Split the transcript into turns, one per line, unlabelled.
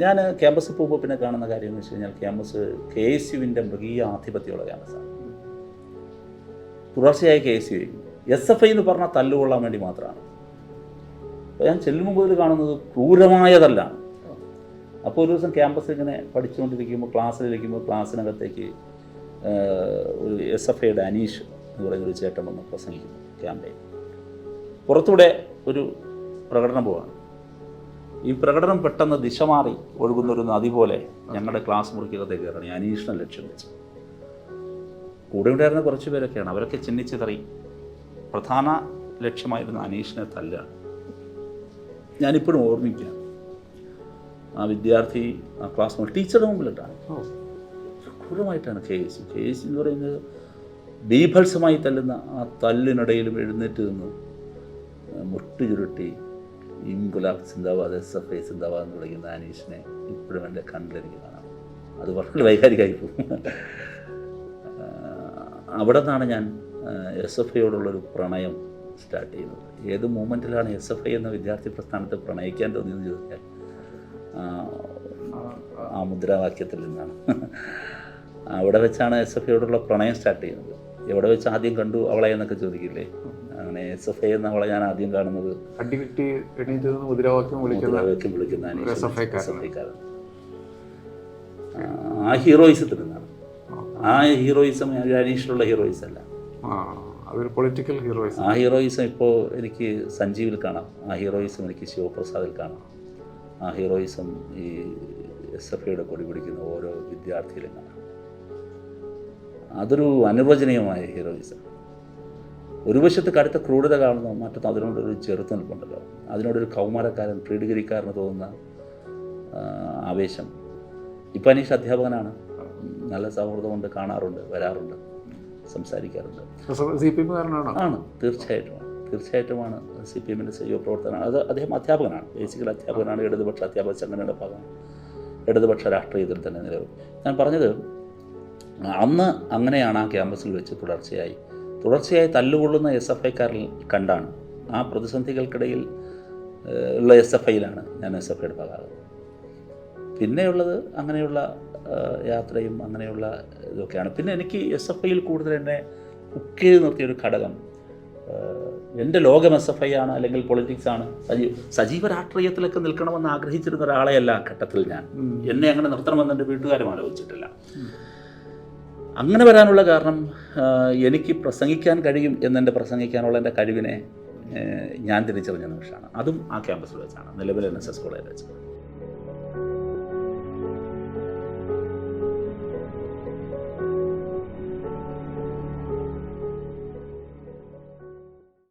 ഞാൻ ക്യാമ്പസ് പോകുമ്പോൾ പിന്നെ കാണുന്ന കാര്യം എന്ന് വെച്ച് കഴിഞ്ഞാൽ ക്യാമ്പസ് കെ എസ് യുവിന്റെ മൃഗീയ ആധിപത്യമുള്ള ക്യാമ്പസാണ് തുടർച്ചയായി K S U S F I എന്ന് പറഞ്ഞാൽ തല്ലുകൊള്ളാൻ വേണ്ടി മാത്രമാണ്. അപ്പോൾ ഞാൻ ചെല്ലുമ്പോൾ മുതൽ കാണുന്നത് ക്രൂരമായ തല്ലാണ് അപ്പോൾ ഒരു ദിവസം ക്യാമ്പസ് ഇങ്ങനെ പഠിച്ചുകൊണ്ടിരിക്കുമ്പോൾ ക്ലാസ്സിലിരിക്കുമ്പോൾ ക്ലാസ്സിനകത്തേക്ക് ഒരു എസ് എഫ് ഐയുടെ അനീഷ് എന്ന് പറയുന്ന ഒരു ചേട്ടൻ വന്ന് പ്രസംഗിക്കുന്നു ക്യാമ്പയിൻ പുറത്തൂടെ ഒരു പ്രകടനം പോവാണ്. ഈ പ്രകടനം പെട്ടെന്ന് ദിശ മാറി ഒഴുകുന്ന ഒരു നദി പോലെ ഞങ്ങളുടെ ക്ലാസ് മുറിക്കകത്തേക്ക് കയറണം. ഈ അനീഷിനെ ലക്ഷ്യം വെച്ച്. കൂടെ ഉണ്ടായിരുന്ന കുറച്ച് പേരൊക്കെയാണ്. അവരൊക്കെ ചിഹ്നിച്ചിതറി പ്രധാന ലക്ഷ്യമായിരുന്ന അനീഷിനെ തല്ലാണ് ഞാനിപ്പോഴും ഓർമ്മിക്കാം ആ വിദ്യാർത്ഥി ആ ക്ലാസ് മുറി ടീച്ചറുടെ മുമ്പിലിട്ടാണ്. ക്രൂരമായിട്ടാണ് കെ എസ് കെ എസ് എന്ന് പറയുന്നത് ബീഭത്സമായി തല്ലുന്ന ആ തല്ലിനിടയിലും എഴുന്നേറ്റ് നിന്ന് മുട്ടു ചുരുട്ടി Inquilab Zindabad S F I Zindabad എന്ന് വിളിക്കുന്ന അനീഷിനെ ഇപ്പോഴും എന്റെ കണ്ണിലെനിക്ക് കാണാം. അത് വളരെ വൈകാരികമായി പോകും. അവിടെ നിന്നാണ് ഞാൻ എസ് എഫ് ഐയോടുള്ളൊരു പ്രണയം സ്റ്റാർട്ട് ചെയ്യുന്നത്. ഏത് മൂമെന്റിലാണ് എസ് എഫ് ഐ എന്ന വിദ്യാർത്ഥി പ്രസ്ഥാനത്തെ പ്രണയിക്കാൻ തോന്നിയെന്ന് ചോദിച്ചാൽ ആ മുദ്രാവാക്യത്തിൽ നിന്നാണ്. അവിടെ വെച്ചാണ് എസ് എഫ് ഐയോടുള്ള പ്രണയം സ്റ്റാർട്ട് ചെയ്യുന്നത്. എവിടെ വെച്ച് ആദ്യം കണ്ടു അവളെ എന്നൊക്കെ ചോദിക്കില്ലേ? അങ്ങനെ എസ് എഫ് ഐ എന്ന അവളെ ഞാൻ ആദ്യം കാണുന്നത്
മുദ്രാവാക്യം വിളിക്കുന്ന.
ആ, ഹീറോയിസത്തിൽ നിന്നാണ്. ആ ഹീറോയിസം അനീഷിലുള്ള ഹീറോയിസം അല്ല.
അതൊരു പൊളിറ്റിക്കൽ ഹീറോയിസം
ആ ഹീറോയിസം ഇപ്പോൾ എനിക്ക് സഞ്ജീവിൽ കാണാം. ആ ഹീറോയിസം എനിക്ക് ശിവപ്രസാദിൽ കാണാം. ആ ഹീറോയിസം ഈ എസ് എഫ് ഐയുടെ കൊടി പിടിക്കുന്ന ഓരോ വിദ്യാർത്ഥിയിലും കാണാം. അതൊരു അനുവചനീയമായ ഹീറോയിസം. ഒരു വശത്ത് കടുത്ത ക്രൂരത കാണുന്നു മറ്റൊന്ന് അതിനോടൊരു ചെറുത്ത് നിൽപ്പുണ്ടല്ലോ. അതിനോടൊരു കൗമാരക്കാരൻ പ്രീഡിഗരിക്കാരന് തോന്നുന്ന ആവേശം. ഇപ്പം അനീഷ് അധ്യാപകനാണ്. നല്ല സൗഹൃദമുണ്ട് കാണാറുണ്ട് വരാറുണ്ട് സംസാരിക്കാറുണ്ട്.
സി പി എമ്മുകാരനാണോ?
ആണ് തീർച്ചയായിട്ടും തീർച്ചയായിട്ടുമാണ് സി പി എമ്മിന്റെ സജീവ പ്രവർത്തനമാണ് അത് അദ്ദേഹം അധ്യാപകനാണ്. ബേസിക്കൽ അധ്യാപകനാണ് ഇടതുപക്ഷ അധ്യാപക സംഘടനയുടെ ഭാഗമാണ്. ഇടതുപക്ഷ രാഷ്ട്രീയത്തിൽ തന്നെ നിലവിൽ. ഞാൻ പറഞ്ഞത് അന്ന് അങ്ങനെയാണ് ആ ക്യാമ്പസിൽ വെച്ച് തുടർച്ചയായി. തുടർച്ചയായി തല്ലുകൊള്ളുന്ന എസ് എഫ് ഐക്കാരിൽ കണ്ടാണ്. ആ പ്രതിസന്ധികൾക്കിടയിൽ ഉള്ള എസ് എഫ് ഐയിലാണ് ഞാൻ എസ് എഫ് ഐയുടെ ഭാഗമാകുന്നത് പിന്നെയുള്ളത് അങ്ങനെയുള്ള യാത്രയും അങ്ങനെയുള്ള ഇതൊക്കെയാണ്. പിന്നെ എനിക്ക് എസ് എഫ് ഐയിൽ കൂടുതൽ എന്നെ കുക്ക് ചെയ്ത് നിർത്തിയൊരു ഘടകം എന്റെ ലോകം എസ് എഫ് ഐ ആണ് അല്ലെങ്കിൽ പൊളിറ്റിക്സ് ആണ്. സജീവ സജീവ രാഷ്ട്രീയത്തിലൊക്കെ നിൽക്കണമെന്ന് ആഗ്രഹിച്ചിരുന്ന ഒരാളെയല്ല ഘട്ടത്തിൽ ഞാൻ. എന്നെ അങ്ങനെ നിർത്തണമെന്ന് എന്റെ വീട്ടുകാരും ആലോചിച്ചിട്ടില്ല. അങ്ങനെ വരാനുള്ള കാരണം എനിക്ക് പ്രസംഗിക്കാൻ കഴിയും എന്നെന്റെ പ്രസംഗിക്കാനുള്ള എന്റെ കഴിവിനെ ഞാൻ തിരിച്ചറിഞ്ഞ നിമിഷമാണ്. അതും ആ ക്യാമ്പസിൽ വെച്ചാണ്. നിലവിൽ എൻ എസ് എസ് കോളേജിൽ വെച്ചാണ്